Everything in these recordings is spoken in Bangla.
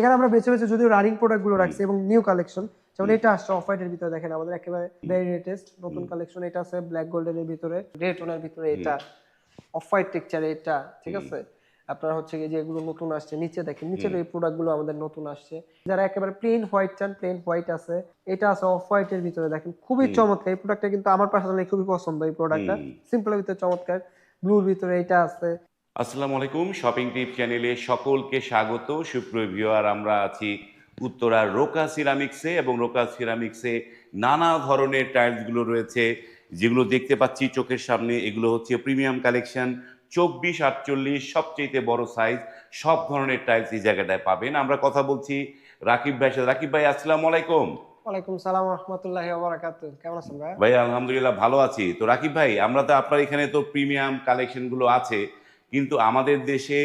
এখানে আমরা বেছে বেছে যদিও রানিং প্রোডাক্টগুলো রাখছি এবং নিউ কালেকশন যেমন এটা আসছে অফ হোয়াইটের ভিতরে দেখেন আমাদের একেবারে ভেরি লেটেস্ট নতুন কালেকশন এটা আছে ব্ল্যাক গোল্ডেনের ভিতরে রেড টোনের ভিতরে এটা অফ হোয়াইট টেক্সচারে এটা ঠিক আছে? আপনার হচ্ছে যে এগুলো নতুন আসছে নিচে দেখেন নিচের এই প্রোডাক্টগুলো আমাদের নতুন আসছে। যারা একেবারে প্লেন হোয়াইট চান প্লেন হোয়াইট আছে এটা আছে অফ হোয়াইটের ভিতরে দেখেন খুবই চমৎকার এই প্রোডাক্টটা কিন্তু আমার পার্সোনালি খুবই পছন্দ এই প্রোডাক্টটা সিম্পলের ভিতরে চমৎকার ব্লুর ভিতরে এটা আছে। আসসালামু আলাইকুম শপিং টিপ চ্যানেলে সকলকে স্বাগত। সুপ্রিয় ভিউয়ার আমরা আছি উত্তরার রোকা সিরামিক্সে এবং রোকা সিরামিক্সে নানা ধরনের টাইলসগুলো রয়েছে যেগুলো দেখতে পাচ্ছি চোখের সামনে। এগুলো হচ্ছে প্রিমিয়াম কালেকশন চব্বিশ আটচল্লিশ সবচেয়ে বড় সাইজ সব ধরনের টাইলস এই জায়গাটায় পাবেন। আমরা কথা বলছি রাকিব ভাই সাথে। রাকিব ভাই আসসালামু আলাইকুম। ওয়ালাইকুম সালাম রহমতুল্লাহ কেমন আছেন ভাই? ভাই আলহামদুলিল্লাহ ভালো আছি। তো রাকিব ভাই আমরা তো আপনার এখানে তো প্রিমিয়াম কালেকশনগুলো আছে কিন্তু আমাদের দেশে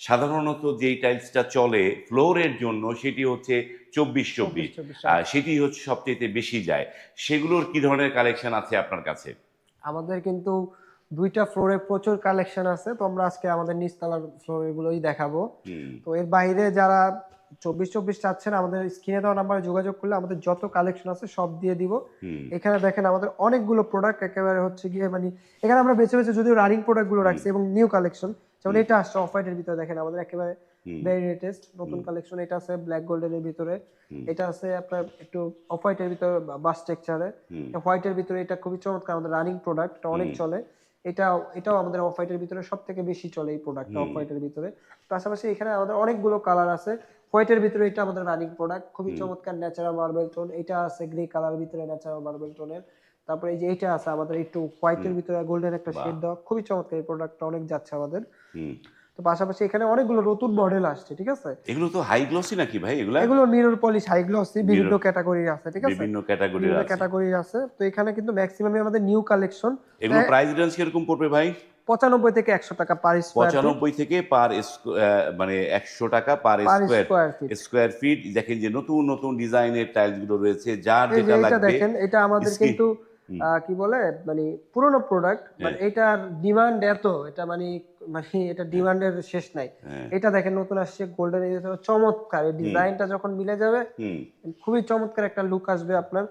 সাধারণত যেই টাইলসটা চলে ফ্লোরের জন্য সেটি হচ্ছে চব্বিশ চব্বিশ চব্বিশ। সেটি হচ্ছে সবচেয়ে বেশি যায়। সেগুলোর কি ধরনের কালেকশন আছে আপনার কাছে? আমাদের কিন্তু দুইটা ফ্লোরে প্রচুর কালেকশন আছে। তো আমরা আজকে আমাদের নিচতলার ফ্লোর এগুলোই দেখাবো। তো এর বাইরে যারা চব্বিশ চব্বিশ চাচ্ছেন আমাদের স্ক্রিনে দেওয়া নাম্বারে যোগাযোগ করলে আমাদের যত কালেকশন আছে সব দিয়ে দিব। এখানে দেখেন আমাদের অনেকগুলো প্রোডাক্ট একেবারে হচ্ছে গিয়ে মানে এখানে আমরা বেছে বেছে যদিও রানিং প্রোডাক্টগুলো রাখছি এবং নিউ কালেকশন যেমন এটা আসছে অফ হোয়াইটের ভিতরে দেখেন আমাদের একেবারে। ভেরি লেটেস্ট নতুন কালেকশন এটা আছে ব্ল্যাক গোল্ডেনের ভিতরে। এটা আছে আপনার একটু অফ হোয়াইটের ভিতরে বাস টেক্সচারে। হোয়াইটের ভিতরে এটা খুবই চমৎকার আমাদের রানিং প্রোডাক্ট অনেক চলে। এটা এটাও আমাদের অফ হোয়াইটের ভিতরে সব থেকে বেশি চলে এই প্রোডাক্টটা অফ হোয়াইটের ভিতরে। পাশাপাশি এখানে আমাদের অনেকগুলো কালার আছে। হোয়াইটের ভিতরে এটা আমাদের রানিং প্রোডাক্ট খুবই চমৎকার ন্যাচারাল মার্বেল টোন এটা আছে গ্রে কালার ভিতরে ন্যাচারাল মার্বেল টোনের তারপরে এই যে এটা আছে আমাদের একটু হোয়াইটের ভিতরে গোল্ডেন একটা শেড দেওয়া। খুবই চমৎকার এই প্রোডাক্টটা অনেক যাচ্ছে আমাদের। তো পাশাপাশি এখানে অনেকগুলো নতুন মডেল আসছে ঠিক আছে? এগুলো তো হাই গ্লসি নাকি ভাই? এগুলা এগুলো মিরর পলিশ হাই গ্লসি বিভিন্ন ক্যাটাগরির আছে ঠিক আছে? বিভিন্ন ক্যাটাগরির আছে। ক্যাটাগরির আছে। তো এখানে কিন্তু ম্যাক্সিমামই আমাদের নিউ কালেকশন এগুলো প্রাইস রেঞ্জ কীরকম পড়বে ভাই? পঁচানব্বই থেকে একশো টাকা পার স্কোয়ার পঁচানব্বই থেকে পার মানে একশো টাকা পার স্কোয়ার স্কোয়ার ফিট দেখেন যে নতুন নতুন ডিজাইনের টাইলসগুলো রয়েছে যার যেটা এটা লাগবে দেখেন এটা আমাদের কিন্তু কি বলে? মানে পুরোনো প্রোডাক্ট মানে এটার ডিমান্ড এত এটা মানে মানে এটা ডিমান্ডের শেষ নাই। হ্যাঁ। এটা দেখেন নতুন আসছে গোল্ডেন চমৎকার। এই ডিজাইনটা যখন মিলে যাবে খুবই চমৎকার একটা লুক আসবে আপনার।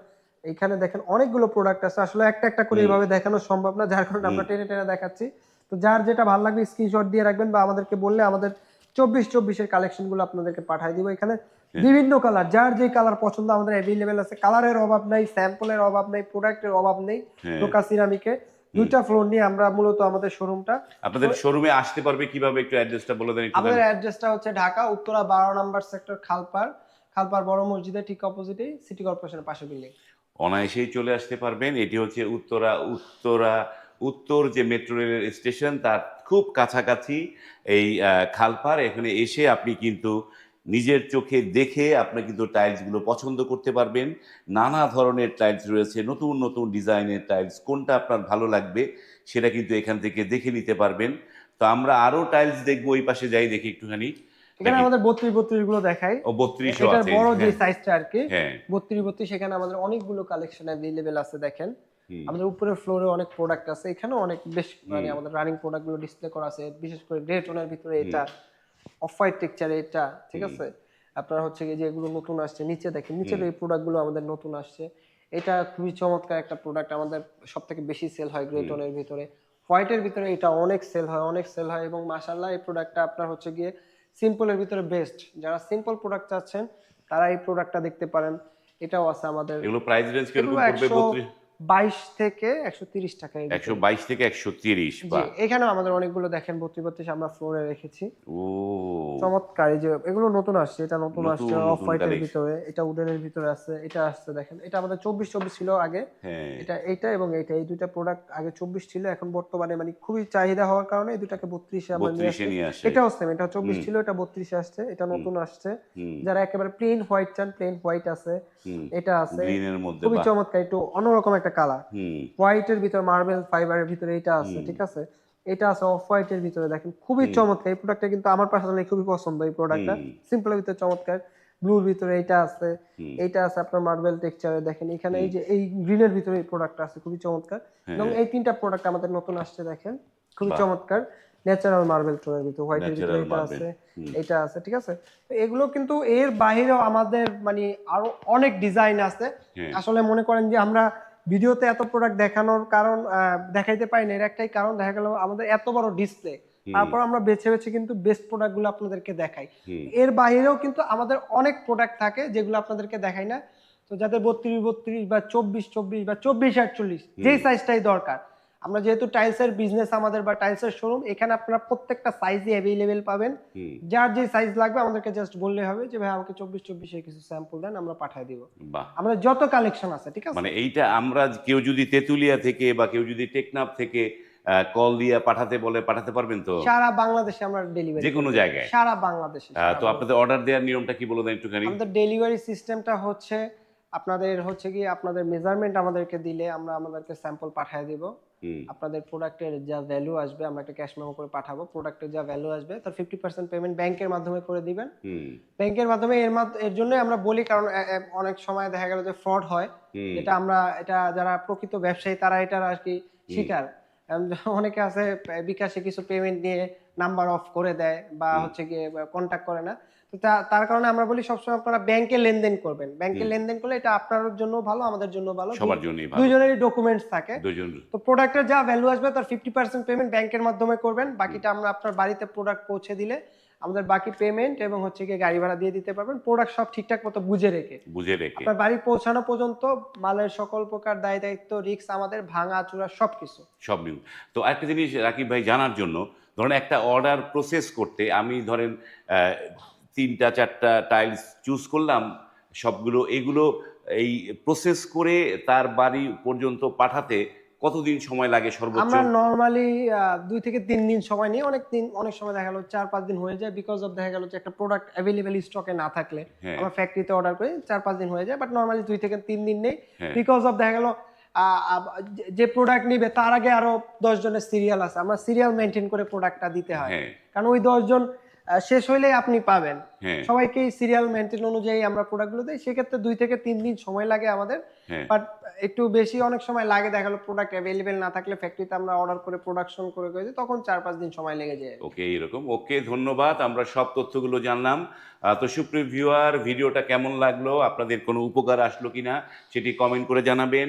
এখানে দেখেন অনেকগুলো প্রোডাক্ট আছে। আসলে একটা একটা করে এইভাবে দেখানো সম্ভব না যার কারণে আমরা টেনে টেনে দেখাচ্ছি। তো যার যেটা ভালো লাগবে স্ক্রিনশট দিয়ে রাখবেন বা আমাদেরকে বললে আমাদের চব্বিশ চব্বিশের কালেকশনগুলো আপনাদেরকে পাঠিয়ে দিব এখানে। বিভিন্ন কালার যার যে কালার পছন্দ আমাদের অ্যাভেলেবেল আছে কালারের অভাব নাই স্যাম্পলের অভাব নেই প্রোডাক্টের অভাব নেই হ্যাঁ। লোকা সিরামিকে দুইটা ফ্লোর নিয়ে আমরা মূলত আমাদের শোরুমটা আপনাদের শোরুমে আসতে পারবে কীভাবে? একটু অ্যাড্রেসটা বলে দেন একটু আমাদের অ্যাড্রেসটা হচ্ছে ঢাকা উত্তরা বারো নম্বর সেক্টর খালপার খালপার বড় মসজিদের ঠিক অপোজিটে সিটি কর্পোরেশনের পাশে বিল্ডিং অনায়াসেই চলে আসতে পারবেন। এটি হচ্ছে উত্তরা উত্তরা উত্তর যে মেট্রো রেলের স্টেশন তার খুব কাছাকাছি এই আহ, খালপার এখানে এসে আপনি কিন্তু নিজের চোখে দেখে আপনি কিন্তু টাইলসগুলো পছন্দ করতে পারবেন। নানা ধরনের টাইলস রয়েছে নতুন নতুন ডিজাইনের টাইলস। কোনটা আপনার ভালো লাগবে সেটা কিন্তু এখান থেকে দেখে নিতে পারবেন। তো আমরা আরও টাইলস দেখব ওই পাশে যাই দেখি একটুখানি। এখানে আমাদের বত্রিশ বত্রিশগুলো দেখাই। ও আছে বড় যে হ্যাঁ, সাইজটা আর কি হ্যাঁ। বত্রিশ বত্রিশ এখানে আমাদের অনেকগুলো কালেকশন অ্যাভেলেবেল আছে দেখেন। আমাদের উপরের ফ্লোরে অনেক প্রোডাক্ট আছে। এখানেও অনেক বেশ মানে আমাদের রানিং প্রোডাক্টগুলো ডিসপ্লে করা আছে। বিশেষ করে গ্রে টোনের ভিতরে এটা অফ হোয়াইট টেক্সচারে এটা ঠিক আছে? আপনার হচ্ছে যে এগুলো নতুন আসছে নিচে দেখেন নিচের এই প্রোডাক্টগুলো আমাদের নতুন আসছে। এটা খুবই চমৎকার একটা প্রোডাক্ট আমাদের সব থেকে বেশি সেল হয় গ্রে টোনের ভিতরে। হোয়াইটের ভিতরে এটা অনেক সেল হয় অনেক সেল হয় এবং মাশাল্লাহ এই প্রোডাক্টটা আপনার হচ্ছে গিয়ে সিম্পলের ভিতরে বেস্ট যারা সিম্পল প্রোডাক্ট চাচ্ছেন তারা এই প্রোডাক্টটা দেখতে পারেন। এটাও আছে আমাদের এগুলো প্রাইস রেঞ্জ কীরকম পড়বে একশো বত্রিশ বাইশ থেকে একশো তিরিশ টাকা একশো বাইশ থেকে একশো তিরিশ এখানেও আমাদের অনেকগুলো দেখেন বত্রিশ বত্রিশ আমরা ফ্লোরে রেখেছি। ও। চমৎকার এই যে এগুলো নতুন আসছে এটা নতুন আসছে অফ হোয়াইটের ভিতরে এটা উডেনের ভিতরে আছে এটা আসছে দেখেন এটা আমাদের চব্বিশ চব্বিশ ছিল আগে। হ্যাঁ। এটা এইটা এবং এইটা এই দুইটা প্রোডাক্ট আগে চব্বিশ ছিল এখন বর্তমানে মানে খুবই চাহিদা হওয়ার কারণে এই দুটাকে বত্রিশে আমরা নিয়ে আসছি। এটাও সেম এটা চব্বিশ ছিল এটা বত্রিশে আসছে এটা নতুন আসছে। যারা একেবারে প্লেন হোয়াইট চান প্লেন হোয়াইট আছে এটা আছে। খুবই চমৎকার একটু অন্যরকম একটা কালার হুম। হোয়াইটের ভিতরে মার্বেল ফাইবারের ভিতরে এটা আছে ঠিক আছে? এটা আছে অফ হোয়াইটের ভিতরে দেখেন খুবই চমৎকার। এই প্রোডাক্টটা কিন্তু আমার পার্সোনালি খুবই পছন্দ এই প্রোডাক্টটা সিম্পলের ভিতরে চমৎকার। ব্লুর ভিতরে এটা আছে। এইটা আছে আপনার মার্বেল টেক্সচারে দেখেন এখানে এই যে এই গ্রিনের ভিতরে এই প্রোডাক্টটা আছে খুবই চমৎকার। এবং এই তিনটা প্রোডাক্ট আমাদের নতুন আসছে দেখেন খুবই চমৎকার। ন্যাচারাল মার্বেল টোনের ভিতরে হোয়াইটের ভিতরে এটা আছে এটা আছে ঠিক আছে? তো এগুলো কিন্তু এর বাইরেও আমাদের মানে আরও অনেক ডিজাইন আছে। হ্যাঁ। আসলে মনে করেন যে আমরা ভিডিওতে এত প্রোডাক্ট দেখানোর কারণ দেখাইতে পারি না এর একটাই কারণ দেখা গেল আমাদের এত বড় ডিসপ্লে তারপর আমরা বেছে বেছে কিন্তু বেস্ট প্রোডাক্টগুলো আপনাদেরকে দেখাই। এর বাইরেও কিন্তু আমাদের অনেক প্রোডাক্ট থাকে যেগুলো আপনাদেরকে দেখাই না। তো যাদের বত্রিশ বত্রিশ বা চব্বিশ চব্বিশ বা চব্বিশ আটচল্লিশ যেই সাইজটাই দরকার। আমরা যেহেতু টাইলসের বিজনেস আমাদের বা টাইলসের শোরুম এখানে আপনারা প্রত্যেকটা সাইজই অ্যাভেলেবেল পাবেন। যার যে সাইজ লাগবে আমাদেরকে জাস্ট বললে হবে যে ভাই আমাকে চব্বিশ চব্বিশের কিছু স্যাম্পল দেন আমরা পাঠিয়ে দিব। আমাদের যত কালেকশন আছে ঠিক আছে? মানে এইটা আমরা কেউ যদি তেতুলিয়া থেকে বা কেউ যদি টেকনাফ থেকে কল দিয়ে পাঠাতে বলে পাঠাতে পারবেন তো? সারা বাংলাদেশে আমরা ডেলিভারি যে কোনো জায়গায়? সারা বাংলাদেশে তো আপনাদের অর্ডার দেওয়ার নিয়মটা কি বলে দেন একটুখানি? আমাদের ডেলিভারি সিস্টেমটা হচ্ছে আপনাদের হচ্ছে কি আপনাদের মেজারমেন্ট আমাদেরকে দিলে আমরা আমাদেরকে স্যাম্পল পাঠিয়ে দিব। আপনাদের প্রোডাক্টের যা ভ্যালু আসবে আমরা একটা ক্যাশ মেমো করে পাঠাবো প্রোডাক্টের যা ভ্যালু আসবে তার ফিফটি পার্সেন্ট পেমেন্ট ব্যাংকের মাধ্যমে করে দিবেন। ব্যাংকের মাধ্যমে এর মাধ্যমে এর জন্য আমরা বলি কারণ অনেক সময় দেখা গেল যে ফ্রড হয়। এটা আমরা এটা যারা প্রকৃত ব্যবসায়ী তারা এটার আর কি শিকার। অনেকে আছে বিকাশে কিছু পেমেন্ট নিয়ে নাম্বার অফ করে দেয় বা হচ্ছে গিয়ে কন্ট্যাক্ট করে না। তো তার কারণে আমরা বলি সবসময় আপনারা ব্যাংকে লেনদেন করবেন। ব্যাংকে লেনদেন করলে এটা আপনার জন্য ভালো আমাদের জন্য ভালো। সবার জন্যই ভালো। দুইজনেরই ডকুমেন্টস থাকে। তো প্রোডাক্টের যা ভ্যালু আসবে তার ফিফটি পার্সেন্ট পেমেন্ট ব্যাংকের মাধ্যমে করবেন। বাকিটা আমরা আপনার বাড়িতে প্রোডাক্ট পৌঁছে দিলে আমাদের বাকি পেমেন্ট এবং হচ্ছে গিয়ে গাড়ি ভাড়া দিয়ে দিতে পারবেন। প্রোডাক্ট সব ঠিকঠাক মতো বুঝে রেখে। বুঝে রেখে। আপনার বাড়ি পৌঁছানো পর্যন্ত মালের সকল প্রকার দায় দায়িত্ব রিস্ক আমাদের ভাঙা চূড়া সবকিছু। সব নিউ। তো একটা জিনিস রাকিব ভাই জানার জন্য ধরেন একটা অর্ডার প্রসেস করতে আমি ধরেন তিনটা চারটা টাইলস চুজ করলাম সবগুলো এগুলো এই প্রসেস করে তার বাড়ি পর্যন্ত পাঠাতে কতদিন সময় লাগে সর্বোচ্চ আমরা নর্মালি দুই থেকে তিন দিন সময় নিয়ে অনেক দিন অনেক সময় দেখা গেল চার পাঁচ দিন হয়ে যায় বিকজ অফ দেখা গেল যে একটা প্রোডাক্ট অ্যাভেলেবেল স্টকে না থাকলে হ্যাঁ। আমরা ফ্যাক্টরিতে অর্ডার করি চার পাঁচ দিন হয়ে যায় বাট নর্মালি দুই থেকে তিন দিন নেই হ্যাঁ। বিকজ অফ দেখা গেল যে প্রোডাক্ট নিবে তার আগে আরও দশ জনের সিরিয়াল আছে। আমরা সিরিয়াল মেনটেন করে প্রোডাক্টটা দিতে হয়। হ্যাঁ। কারণ ওই দশ জন শেষ হইলেই আপনি পাবেন। হ্যাঁ। সবাইকে সিরিয়াল মেনটেন অনুযায়ী আমরা প্রোডাক্টগুলো দিই। সেক্ষেত্রে দুই থেকে তিন দিন সময় লাগে আমাদের। হ্যাঁ। বাট একটু বেশি অনেক সময় লাগে দেখা গেলো প্রোডাক্ট অ্যাভেলেবেল না থাকলে ফ্যাক্টরিতে আমরা অর্ডার করে প্রোডাকশন করে করে তখন চার পাঁচ দিন সময় লেগে যায়। ওকে এরকম ওকে ধন্যবাদ। আমরা সব তথ্যগুলো জানলাম। তো সুপ্রিয় ভিউয়ার ভিডিওটা কেমন লাগল? আপনাদের কোনো উপকার আসলো কিনা সেটি কমেন্ট করে জানাবেন।